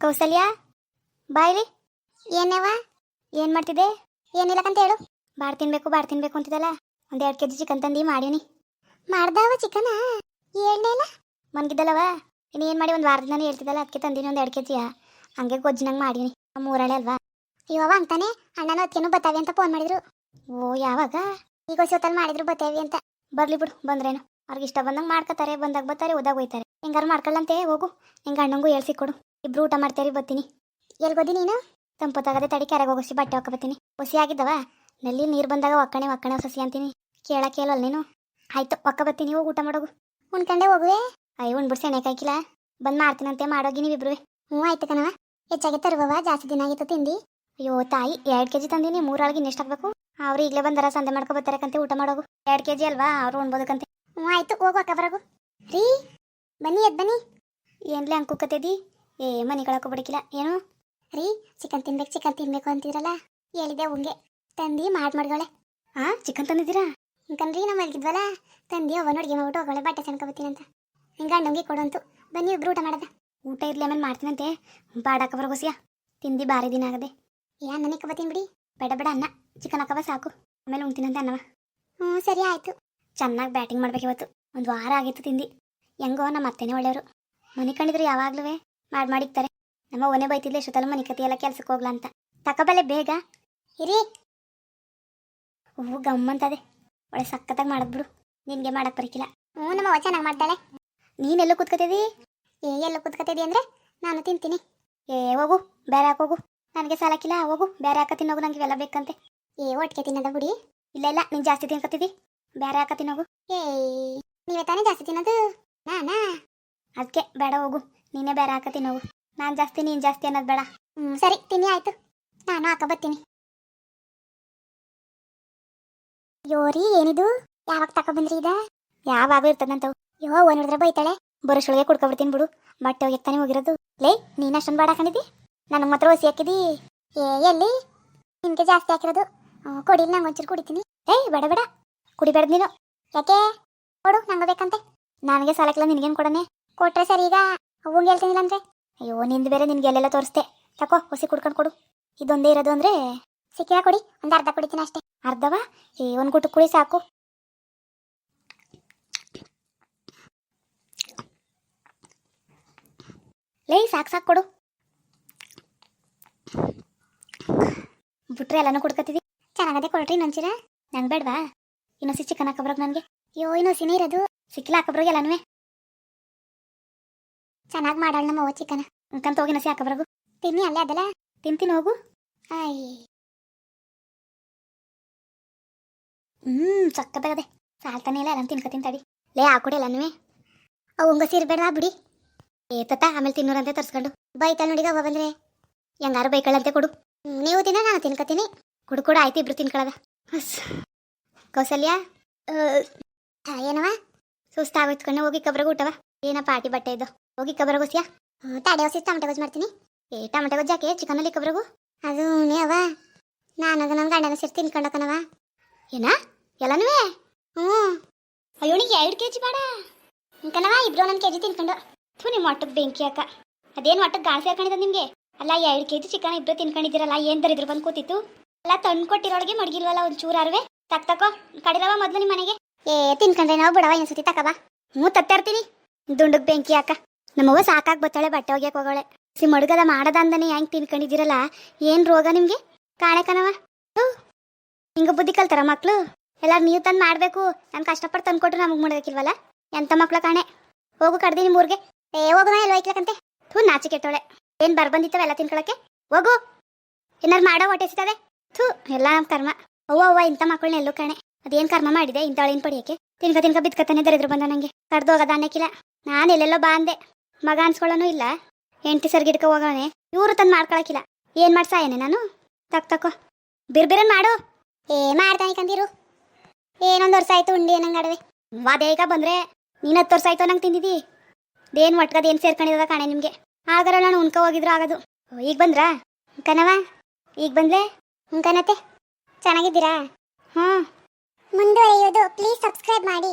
ಕೌಸಲ್ಯ? ಬಾಯ್ಲಿ ಏನೇವ ಏನು ಮಾಡ್ತಿದ್ದೆ? ಏನಿಲ್ಲಕಂತ ಹೇಳು. ಬಾಡ್ ತಿನ್ಬೇಕು ಬಾಡ್ ತಿನ್ಬೇಕು ಅಂತಿದಲ್ಲ ಒಂದು ಎರಡು ಕೆ ಜಿ ಚಿಕನ್ ತಂದು ಮಾಡೀನಿ. ಮಾಡ್ದಾವ ಚಿಕನ ಏಳ್ನೇಲ ಮನ್ಗಿದ್ದಲ್ಲವ ಇನ್ನು ಏನು ಮಾಡಿ ಒಂದು ವಾರದಿಂದ ಹೇಳ್ತಿದ್ದಲ್ಲ. ಅದಕ್ಕೆ ತಂದಿನಿ ಒಂದು ಎರಡು ಕೆ ಜಿಯ ಹಂಗೆ ಗೊಜ್ಜಿನಂಗೆ ಮಾಡೀನಿ. ಮೂರಳೆ ಅಲ್ವಾ? ಇವಾಗ ಅಂತಾನೆ. ಅಣ್ಣನ ಅದಕ್ಕೇನು ಬತ್ತಾವೆ ಅಂತ ಫೋನ್ ಮಾಡಿದ್ರು. ಓ, ಯಾವಾಗ? ಈಗ ಹೊಸೊತ್ತಲ್ಲಿ ಮಾಡಿದ್ರು ಬತ್ತೇವಿ ಅಂತ. ಬರ್ಲಿ ಬಿಡು, ಬಂದ್ರೇನು. ಅವ್ರಿಗೆ ಇಷ್ಟ ಬಂದಂಗೆ ಮಾಡ್ಕೋತಾರೆ ಬಂದಾಗ ಬರ್ತಾರೆ ಓದಾಗ ಹೋಯ್ತಾರೆ ಹೆಂಗಾರು ಮಾಡ್ಕೊಳ್ಳಂತೆ ಹೋಗು. ಹೆಂಗ ಅಣ್ಣಂಗೂ ಹೇಳ್ಸಿ ಕೊಡು. ಇಬ್ರು ಊಟ ಮಾಡ್ತೇರಿ ಬತ್ತೀನಿ ಎಲ್ಲಿ ಗೊತ್ತಿ ನೀನು? ತಂಪತ್ತಾಗದೆ ತಡಿ ಕೆರೆಗೆ ಹೋಗಿಸಿ ಬಟ್ಟೆ ಹಾಕೋಬತ್ತೀನಿ ಹೊಸಿ ಆಗಿದ್ದವ? ನಲ್ಲಿ ನೀರು ಬಂದಾಗ ಒಕ್ಕಣೆ ಒಕ್ಕಣೆ ಸಸಿ ಅಂತೀನಿ. ಕೇಳ ಕೇಳಲ್ಲ ನೀನು? ಆಯ್ತು, ಒಕ್ಕ ಬತ್ತೀನಿ ಹೋಗಿ ಊಟ ಮಾಡೋಗು. ಉಣ್ಕಂಡೆ ಹೋಗುವೆ? ಅಯ್ಯ, ಉಣ್ಬಿಡ್ಸಿ ಸೆಣೆ ಕಾಯ್ಕಿಲ್ಲ ಬಂದು ಮಾಡ್ತೀನಂತೆ ಮಾಡೋಗಿ ನೀವಿಬ್ರು ಹ್ಞೂ, ಆಯ್ತು ಕಣವ ಹೆಚ್ಚಾಗಿ ತರುವವ ಜಾಸ್ತಿ ದಿನ ಆಗಿತ್ತು ತಿಂದು. ಅಯ್ಯೋ, ತಾಯಿ, ಎರಡು ಕೆ ಜಿ ತಂದೀನಿ, ಮೂರೊಳಗೆ ಇನ್ನೆಷ್ಟು ಹಾಕ್ಬೇಕು ಅವ್ರು ಈಗಲೇ ಬಂದಾರ, ಸಂದೆ ಮಾಡ್ಕೊ ಬರ್ತಾರಕ್ಕಂತೆ ಊಟ ಮಾಡೋಗು. ಎರಡು ಕೆ ಜಿ ಅಲ್ವಾ, ಅವ್ರು ಉಣ್ಬೋದಕ್ಕಂತೆ ಹ್ಞೂ, ಆಯ್ತು, ಹೋಗು ಅಕ್ಕ, ಬರಗು. ರೀ, ಬನ್ನಿ, ಎದ್ ಬನ್ನಿ. ಏನ್ಲೆ ಅಂಕುಕತ್ತೇದಿ ಏ ಮನೆ ಕಳ್ಕೊಬಿಡಕಿಲ್ಲ ಏನು? ರೀ, ಚಿಕನ್ ತಿನ್ಬೇಕು ಚಿಕನ್ ತಿನ್ಬೇಕು ಅಂತಿದ್ರಲ್ಲ? ಹೇಳಿದೆ ಉಂಗೆ. ತಂದಿ ಮಾಡಿ ಮಾಡ್ಗಳೆ ಆ, ಚಿಕನ್ ತಂದಿದ್ದೀರಾ? ರೀ ನಮ್ಮ ಮಲಗಿದ್ವಲ್ಲ ತಂದಿ ಅವನ ಅಡುಗೆ ಮಾಡ್ಬಿಟ್ಟು ಹೋಗೋಳೆ ಬಟ್ಟೆ ಅಂತ. ಹಿಂಗೆ ಅಣ್ಣಂಗೆ ಕೊಡಂತು ಬನ್ನಿ ಇಬ್ರು ಊಟ ಮಾಡದ. ಊಟ ಇರಲಿ ಆಮೇಲೆ ಮಾಡ್ತೀನಂತೆ. ಬಾಡಾಕ ಬರೋಸಿಯ ತಿಂದು ಬಾರಿ ದಿನ ಆಗದೆ. ಏ ನನಗೆ ಕಬತ್ತೀನಿ ಬಿಡಿ. ಬೇಡ ಬೇಡ ಅನ್ನ. ಚಿಕನ್ ಹಾಕವ ಸಾಕು. ಆಮೇಲೆ ಉಣ್ತೀನಂತೆ ಅನ್ನವ. ಹ್ಞೂ, ಸರಿ ಆಯಿತು. ಚೆನ್ನಾಗಿ ಬ್ಯಾಟಿಂಗ್ ಮಾಡ್ಬೇಕು ಇವತ್ತು. ಒಂದು ವಾರ ಆಗಿತ್ತು ತಿಂದು. ಹೆಂಗೋ ನಮ್ಮ ಅತ್ತೆನೇ ಒಳ್ಳೆಯವರು. ಮನೆ ಕಂಡಿದ್ರು ಯಾವಾಗ್ಲೂ ಮಾಡಿ ಮಾಡಿಕ್ತಾರೆ. ನಮ್ಮ ಒನೆ ಬೈತಿದ್ಲೆ ಎಷ್ಟೊತ್ತಲ್ಲ ಮನೆ ಎಲ್ಲ ಕೆಲ್ಸಕ್ಕೆ ಹೋಗ್ಲಾ ಅಂತ. ತಕಬಲೆ ಬೇಗ. ಇರಿ. ಹೂ ಗಮ್ಮಂತದೆ. ಒಳ್ಳೆ ಸಖತ್ತಾಗಿ ಮಾಡಿದ್ಬಿಡು ನಿನ್ಗೆ ಮಾಡಕ್ ಬರಕಿಲ್ಲ. ಹ್ಞೂ, ನಮ್ಮ ಚೆನ್ನಾಗಿ ಮಾಡ್ತಾಳೆ. ನೀನೆಲ್ಲೋ ಕೂತ್ಕೋತಿದಿ? ಏ, ಎಲ್ಲೋ ಕೂತ್ಕೋತಿದಿ ಅಂದ್ರೆ ನಾನು ತಿಂತೀನಿ. ಏ, ಹೋಗು, ಬೇರೆ ಹಾಕೋಗು ನನಗೆ ಸಾಲಕ್ಕಿಲ್ಲ ಹೋಗು. ಬೇರೆ ಹಾಕ ತಿನ್ನೋಗು? ನನಗೆ ಇವೆಲ್ಲ ಬೇಕಂತೆ. ಏ, ಒಟ್ಟಿಗೆ ತಿನ್ನದ ಗುಡಿ? ಇಲ್ಲ ಇಲ್ಲ, ನೀನು ಜಾಸ್ತಿ ತಿನ್ಕೋತಿದಿ. ಬೇರೆ ಹಾಕ ತಿನ್ನೋಗು? ಏ ನೀವೇ ತಾನೇ ಜಾಸ್ತಿ ತಿನ್ನೋದು? ನಾನಾ ಅದಕ್ಕೆ ಬೇಡ, ಹೋಗು. ನೀನೇ ಬೇರೆ ಹಾಕತಿ ತಿನ್ನೋಗು ನಾನು ಜಾಸ್ತಿ ನೀನು ಜಾಸ್ತಿ ಅನ್ನೋದು ಬೇಡ. ಹ್ಞೂ ಸರಿ ತಿನ್ನಿ ಆಯ್ತು. ನಾನು ಹಾಕ ಬರ್ತೀನಿ. ಯೋರಿ ಏನಿದು? ಯಾವಾಗ ತಕ ಬಂದ್ರಿ ಇದ? ಯಾವಾಗ ಇರ್ತದಂತವು? ಯೋ ಒನ್ ಹಿಡಿದ್ರೆ ಬೈತಾಳೆ. ಬರೋಷೊಳಗೆ ಕುಡ್ಕೊಬಿಡ್ತೀನಿ ಬಿಡು. ಬಟ್ಟೆ ಒಗೆತಾನೆ ಹೋಗಿರೋದು. ಲೇ ನೀನ್ ಅಷ್ಟೊಂದು ಬಾಡ ಹಾಕೊಂಡಿದ್ದಿ? ನನಗೆ ಮಾತ್ರ ಹೊಸಿ ಹಾಕಿದಿ? ಏ ಎಲ್ಲಿ? ನಿನ್ಗೆ ಜಾಸ್ತಿ ಹಾಕಿರೋದು. ಹ್ಮ್, ಕೊಡಿಲ್ ನಂಗೆ ಒಂಚೂರು ಕುಡಿತೀನಿ. ಏಯ್ ಬೇಡ ಬೇಡ. ಕುಡಿಬೇಡ ನೀನು. ಯಾಕೆ? ಕೊಡು ನಂಗೆ ಬೇಕಂತೆ. ನನಗೆ ಸಾಲಕ್ಕಿಲ್ಲ ನಿನಗೇನು ಕೊಡನೆ? ಕೊಟ್ರೆ ಸರಿ ಈಗ. ಅವಂಗೆ ಹೇಳ್ತೀನಿಲ್ಲ ಅಂದ್ರೆ? ಅಯ್ಯೋ, ನಿಂದ ಬೇರೆ, ನಿನ್ಗೆ ಎಲ್ಲೆಲ್ಲ ತೋರಿಸ್ತೆ ತಕೋ, ಹುಸಿ ಕುಡ್ಕೊಂಡು ಕೊಡು. ಇದೊಂದೇ ಇರೋದು ಅಂದ್ರೆ ಸಿಕ್ಕಿ ಕೊಡಿ ಒಂದು ಅರ್ಧ ಕುಡಿತೀನಿ ಅಷ್ಟೇ. ಅರ್ಧವಾ? ಏ, ಒಂದು ಗುಟ್ಟು ಕುಡಿ ಸಾಕು. ಲೇ, ಸಾಕು ಸಾಕು ಕೊಡು. ಬಿಟ್ರೆ ಎಲ್ಲಾನು ಕುಡ್ಕತ್ತಿದಿ? ಚೆನ್ನಾಗದೆ ಕೊಡ್ರಿ ನಂಚಿರ ನಂಗೆ ಬೇಡವಾ? ಇನ್ನೊಸಿ ಚಿಕನ್ ಹಾಕಬ್ರಾಗ ನನಗೆ. ಅಯ್ಯೋ ಇನ್ನೊಸಿನೇ ಇರೋದು ಸಿಕ್ಕಿಲ್ಲ ಹಾಕಬ್ರಾಗ ಎಲ್ಲಾನು. ಚೆನ್ನಾಗಿ ಮಾಡಾಳ ನಮ್ಮ ಅವ್ವ ಚಿಕನ್ ಅಂಕಂತ ಹೋಗಿ ನಸಿ ತಿನ್ನಿ ಅಲ್ಲೇ ಅದಲ್ಲ. ತಿಂತೀನಿ ಹೋಗು. ಆಯ್. ಹ್ಮ್ ಸಕ್ಕತ್ತಾಗದೆ ಸಾಲ್ತಾನೆ ಇಲ್ಲ ಎಲ್ಲ ತಿನ್ಕತೀನಿ ತಡಿ ಲೇ ಹಾಕೊಡಿ ಅವು ಅವಂಗ ಸೇರ್ಬೇಡ ಬಿಡಿ. ಏತತ್ತ ಆಮೇಲೆ ತಿನ್ನೋರಂತೆ ತರ್ಸ್ಕೊಂಡು. ಬೈತಾಳ ನೋಡಿ ಅವ ಬಂದ್ರೆ. ಹೆಂಗಾರು ಬೈಕಳಂತೆ ಕೊಡು. ನೀವು ತಿನ್ನ, ನಾನು ತಿನ್ಕತೀನಿ ಕುಡು, ಕೂಡ, ಆಯ್ತು, ಇಬ್ರು ತಿನ್ಕೊಳದ. ಕೌಸಲ್ಯ ಏನವ? ಸುಸ್ತಾಗೋಯ್ತ್ಕೊಂಡು ಹೋಗಿ ಕಬ್ರಗ ಊಟವ. ಏನ ಪಾಟಿ ಬಟ್ಟೆ ಇದು. ಹೋಗಿ ಕಬ್ರಗ ಹೊಸಿಯ ತಡೆ ಹೊಸಿ ಟಮಟೆ ಗೊಜ್ಜು ಮಾಡ್ತೀನಿ. ಏ, ಟಮಟೆ ಗೊಜ್ಜು ಹಾಕಿ ಚಿಕನಲ್ಲಿ ಕಬರಗು? ಅದು ಅವ ನಾನು ಅದು ನನ್ನ ಗಂಡನ ಸೇರಿ ತಿನ್ಕೊಂಡಕನವ ಏನ? ಎಲ್ಲನೂ ಹ್ಞೂ. ಅಯ್ಯೋಣಿಗೆ ಎರಡು ಕೆ ಜಿ ಬೇಡ ಕಣವ ಇಬ್ರು ಒಂದೊಂದು ಕೆ ಜಿ ತಿನ್ಕೊಂಡು. ಥೂ ನಿಮ್ಮ ಬೆಂಕಿ ಅಕ್ಕ ಅದೇನು ಒಟ್ಟಕ್ಕೆ ಗಾಳಿ ಸೇರ್ಕೊಂಡಿದ್ದ ನಿಮಗೆ? ಅಲ್ಲ, ಎರಡು ಕೆ ಜಿ ಚಿಕನ್ ಇಬ್ರು ತಿನ್ಕೊಂಡಿದ್ದೀರಲ್ಲ, ಏನು ದರಿದ್ರು ಬಂದು ಕೂತಿತ್ತು? ಅಲ್ಲ, ತಂದು ಕೊಟ್ಟಿರೋಳಿಗೆ ಮಡಗಿಲ್ವಲ್ಲ ಒಂದು ಚೂರಾರ್ವೆ ತಕ್, ತಕೋ ಕಡಿಲವ ಮೊದಲು ನಿಮ್ಮ ಮನೆಗೆ. ಏ, ತಿನ್ಕೊಂಡ್ರೆ ನಾವು ಬಿಡವ ಇನ್ನೊಂದ್ಸತಿ ತಕಬಾ ಹ್ಞೂ, ತತ್ತಾರ್ತೀನಿ. ದುಂಡಕ್ಕೆ ಬೆಂಕಿ ಅಕ್ಕ ನಮ್ಮವ್ವ ಸಾಕಾಗಿ ಬತ್ತಾಳೆ, ಬಟ್ಟೆ ಒಗ್ಯಕ್ಕೆ ಹೋಗೋಳೆ ಸಿ ಮಡ್ಗದ ಮಾಡದ ಅಂದನೆ ಹೆಂಗ್ ತಿನ್ಕೊಂಡಿದ್ದೀರಲ್ಲ? ಏನ್ ರೋಗ ನಿಮಗೆ? ಕಾಣೆ ಕಣವ ಹಿಂಗ ಬುದ್ಧಿ ಕಲ್ತಾರ ಮಕ್ಳು? ಎಲ್ಲ ನೀವು ತಂದು ಮಾಡಬೇಕು. ನಾನು ಕಷ್ಟಪಟ್ಟು ತಂದ್ಕೊಟ್ರು ನಮಗೆ ಮಾಡಬೇಕಿಲ್ವಲ್ಲ ಎಂತ ಮಕ್ಳ ಕಾಣೆ? ಹೋಗು ಕಡ್ದೀನಿ ಮೂರ್ಗೆ ಏ, ಹೋಗು ಎಲ್ಲ ಹೋಯ್ಕ್ಲಕ್ಕಂತೆ ಥೂ ನಾಚಿ ಕೆಟ್ಟೋಳೆ ಏನು ಬರ್ ಬಂದಿತ್ತವ ಎಲ್ಲ ತಿನ್ಕೊಳಕ್ಕೆ? ಹೋಗು. ಏನಾರು ಮಾಡೋ ಹೊಟ್ಟೆ ಸಿಗ್ತದೆ ಥೂ, ಎಲ್ಲ ನಮ್ಮ ಕರ್ಮ. ಅವ್ವ ಅವ್ವ ಇಂಥ ಮಕ್ಕಳನ್ನ ಎಲ್ಲೂ ಕಾಣೆ. ಅದೇನ್ ಕರ್ಮ ಮಾಡಿದೆ ಇಂಥವಳೇನು ಪಡಿಯಕ್ಕೆ? ತಿನ್ಕ ತಿನ್ಕ ಬಿದ್ಕತ್ತಾನೆ ದರಿದ್ರು ಬಂದ ನನಗೆ ಕಡ್ದು ಹೋಗೋದ ಅನ್ನಕ್ಕಿಲ್ಲ ನಾನು ಎಲ್ಲೆಲ್ಲೋ ಬಾ ಅಂದೆ. ಮಗ ಅನ್ಸ್ಕೊಳ್ಳೋನು ಇಲ್ಲ. ಹೆಂಡತಿ ಸರ್ಗಿಡ್ಕ ಹೋಗೋಣೆ ಇವರು ತಂದು ಮಾಡ್ಕೊಳಕಿಲ್ಲ. ಏನು ಮಾಡ್ಸಾಯೇನೆ ನಾನು? ತಕ್ ತಕೋ. ಬಿರ್ಬಿರನ್ ಮಾಡು. ಏ ಮಾಡ್ತಾನೆ ಕಂದಿರು. ಏನೊಂದು ವರ್ಷ ಆಯ್ತು ಉಂಡಿ ಏನಂಗ ಅಡವೆ ವಾದೇಗ ಬಂದ್ರೆ, ನೀನು ಹತ್ತು ವರ್ಷ ಆಯ್ತು ನಂಗೆ ತಿಂದಿದ್ದಿ ದೇನ್ ಒಟ್ಕದ ಏನು ಸೇರ್ಕೊಂಡಿರೋದ ಕಾಣೆ ನಿಮಗೆ. ಆಗರ ನಾನು ಉಣ್ಕ ಹೋಗಿದ್ರು ಆಗೋದು. ಈಗ ಬಂದ್ರಾ? ಕನವ ಈಗ ಬಂದ್ಲೆ? ಹ್ಞೂ ಕನತೆ ಚೆನ್ನಾಗಿದ್ದೀರಾ? ಹ್ಞೂ ಮುಂದುವರಿಯೋದು ಪ್ಲೀಸ್ ಸಬ್ಸ್ಕ್ರೈಬ್ ಮಾಡಿ.